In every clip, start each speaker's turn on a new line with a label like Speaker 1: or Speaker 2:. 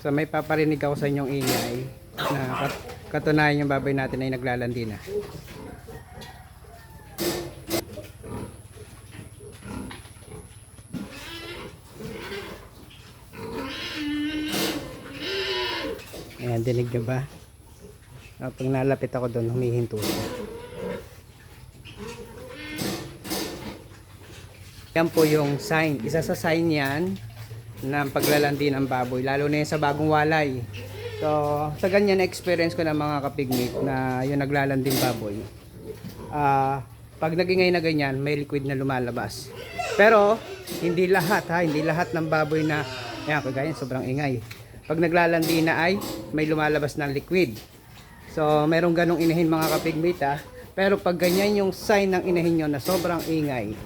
Speaker 1: So may paparinig ako sa inyong ingay na kat- katunayan yung baboy natin ay naglalandi na. Ayan, dinig nyo ba? Ah, Pag nalapit ako doon, humihinto siya. Yan po yung sign. Isa sa sign yan ng paglalandi ng baboy. Lalo na sa bagong walay. So, sa ganyan experience ko ng mga kapigmate na yung naglalanding baboy. Ah, pag nagingay na ganyan, may liquid na lumalabas. Pero, hindi lahat ha. Hindi lahat ng baboy na, yan, kagaya, sobrang ingay. Pag naglalandi na ay, may lumalabas ng liquid. So, merong ganong inahin mga kapigmate ha. Pero pag ganyan yung sign ng inahin nyo na sobrang ingay,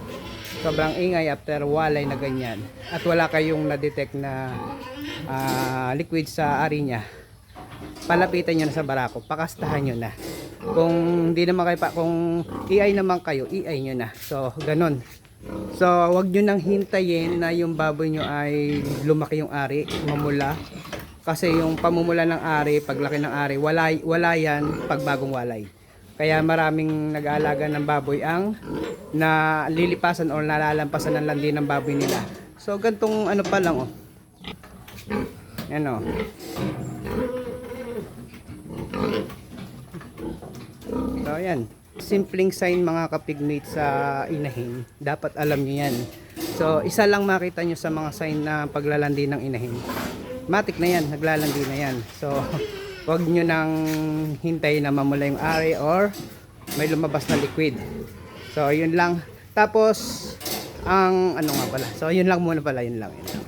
Speaker 1: sobrang ingay after walay na ganyan. At wala kayong na-detect na ah, liquid sa ari niya. Palapitan nyo na sa barako. Pakastahan nyo na. Kung hindi naman kayo pa kung iay naman kayo iay nyo na. So ganun. So wag nyo nang hintayin na yung baboy nyo ay lumaki yung ari mamula. Kasi yung pamumula ng ari paglaki ng ari wala, wala yan pag bagong walay kaya maraming nag-aalaga ng baboy ang na lilipasan o nalalampasan ng landi ng baboy nila. So gantong ano pa lang oh. Ano? So ayan. Simpleng sign mga kapigmate sa inahin. Dapat alam nyo yan. So isa lang makita nyo sa mga sign na paglalandi ng inahin. Matik na yan. Naglalandi na yan. So wag nyo nang hintay na mamula yung ari or may lumabas na liquid. So, yun lang. Tapos, ang ano nga pala. So, yun lang muna pala. Yun lang. Yun lang.